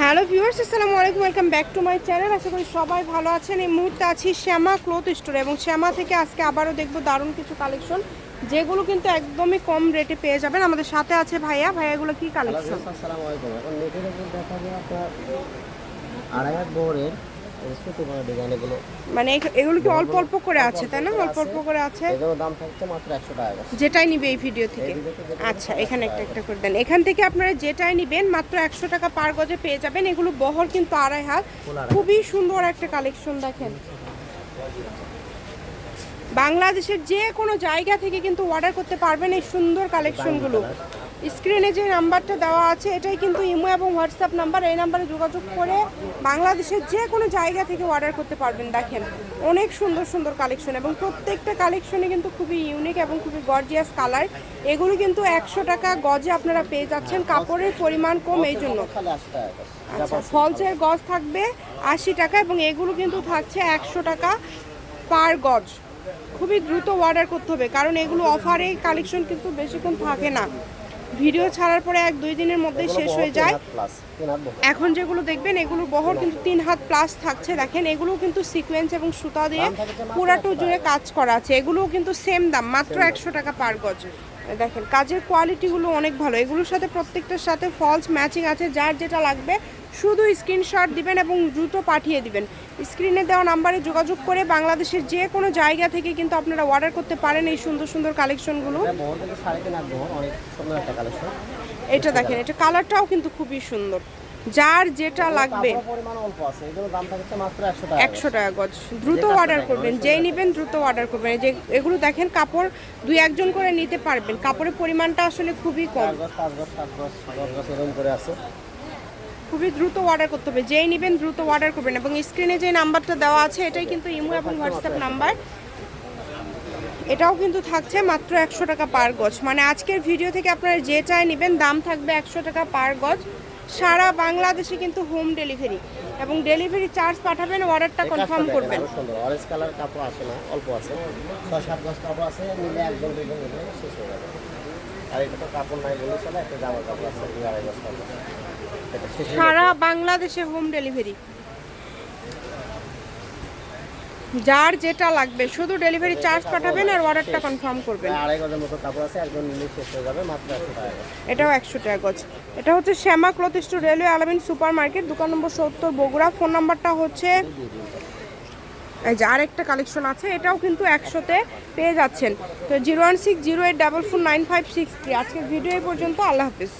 Hello viewers আসসালামু আলাইকুম welcome back to my channel. আশা করি সবাই ভালো আছেন। এই মুহূর্তে আছি শ্যামা ক্লোথ স্টোরে এবং শ্যামা থেকে আজকে আবারও দেখব দারুণ কিছু কালেকশন যেগুলো কিন্তু একদমই কম রেটে পেয়ে যাবেন। আমাদের সাথে আছে ভাইয়া। ভাইয়া এগুলো কি কালেকশন আসসালামু আলাইকুম। এখন নেটের উপর দেখা যায় আপনার আড়াই হাত বহরের ছোটো বড় ডিজাইন এগুলো মানে এগুলো কি অল্প অল্প করে আছে তাই না? অল্প অল্প করে আছে? এগুলো দাম থাকছে মাত্র একশো টাকা যেটাই নিবে এই ভিডিও থেকে। আচ্ছা এখানে একটা একটা করে। দেন। এখান থেকে আপনারা যেটাই নিবেন মাত্র একশো টাকা পার গজে পেয়ে যাবেন। এগুলো বহর কিন্তু আড়াই হাত। খুবই সুন্দর একটা কালেকশন দেখেন। বাংলাদেশের যে কোনো জায়গা থেকে কিন্তু অর্ডার করতে পারবেন এই সুন্দর কালেকশনগুলো স্ক্রিনে যে নাম্বারটা দেওয়া আছে, এটাই কিন্তু ইমো এবং হোয়াটসঅ্যাপ নাম্বার। এই নাম্বারে যোগাযোগ করে বাংলাদেশের যে কোনো জায়গা থেকে অর্ডার করতে পারবেন। দেখেন, অনেক সুন্দর সুন্দর কালেকশন এবং প্রত্যেকটা কালেকশনে কিন্তু খুবই ইউনিক এবং খুবই গর্জিয়াস কালার এগুলো কিন্তু একশো টাকা গজে আপনারা পেয়ে যাচ্ছেন, কাপড়ের পরিমাণ কম এই জন্য। আচ্ছা ফলসের গজ থাকবে আশি টাকা এবং এগুলো কিন্তু থাকছে একশো টাকা পার গজ। খুবই দ্রুত অর্ডার করতে হবে, কারণ এগুলো অফারে কালেকশন কিন্তু বেশিক্ষণ থাকে না। ভিডিও ছাড়ার পরে এক দুই দিনের মধ্যে শেষ হয়ে যায়। এখন যেগুলো দেখবেন এগুলোর বহর কিন্তু তিন হাত প্লাস থাকছে। দেখেন এগুলো কিন্তু সিকোয়েন্স এবং সুতা দিয়ে পুরাটো জুড়ে কাজ করা আছে। এগুলোও কিন্তু সেম দাম মাত্র একশো টাকা পার গজ দেখেন কাজের কোয়ালিটিগুলো অনেক ভালো। এগুলোর সাথে প্রত্যেকটার সাথে ফলস ম্যাচিং আছে। যার যেটা লাগবে শুধু স্ক্রিনশট দিবেন এবং দ্রুত পাঠিয়ে দিবেন। স্ক্রিনে দেওয়া নাম্বারে যোগাযোগ করে বাংলাদেশের যে কোনো জায়গা থেকে কিন্তু আপনারা অর্ডার করতে পারেন এই সুন্দর সুন্দর কালেকশনগুলো এটা দেখেন এটা কালারটাও কিন্তু খুবই সুন্দর। যার যেটা লাগবে। একশো টাকা গজ। দ্রুত অর্ডার করবেন যেই নেবেন দ্রুত অর্ডার করবেন। যে এগুলো দেখেন কাপড় দুই একজন করে নিতে পারবেন। কাপড়ের পরিমাণটা আসলে খুবই কম। খুবই দ্রুত অর্ডার করতে হবে। যেই নেবেন দ্রুত অর্ডার করবেন এবং স্ক্রিনে যে নাম্বারটা দেওয়া আছে এটাই কিন্তু ইমো এবং হোয়াটসঅ্যাপ নাম্বার এটাও কিন্তু থাকছে মাত্র একশো টাকা পার গজ। মানে আজকের ভিডিও থেকে আপনারা যেটাই নেবেন দাম থাকবে একশো টাকা পার গজ। সারা বাংলাদেশে কিন্তু হোম ডেলিভারি এবং ডেলিভারি চার্জ পাঠাবেন অর্ডারটা কনফার্ম করবেন। আরও সুন্দর। অরেঞ্জ কালার কাপড় আসে না অল্প আছে। ছয় সাত গজ কাপড় আছে নিলে একদম দুইজন শেষ হয়ে যাবে। আর এটা তো কাপড় নাই বলে চলে একটা জামার কাপড় আছে দুই আড়াই গজ কাপড় সারা বাংলাদেশে হোম ডেলিভারি যার যেটা লাগবে শুধু ডেলিভারি চার্জ পাঠাবেন আর অর্ডারটা কনফার্ম করবেন। আড়াই গজের মতো কাপড় আছে একদম নিলে শেষ হয়ে যাবে মাত্র একশো টাকা এটাও একশো টাকা গজ। এটা হচ্ছে Shyama cloth store railway Alamin super market দোকান নম্বর সত্তর বগুড়া। ফোন নাম্বারটা হচ্ছে এই যে আরেকটা কালেকশন আছে এটাও কিন্তু একশোতে পেয়ে যাচ্ছেন। তো zero one six zero eight double four nine five six three. আজকের ভিডিও এই পর্যন্ত আল্লাহ হাফিজ।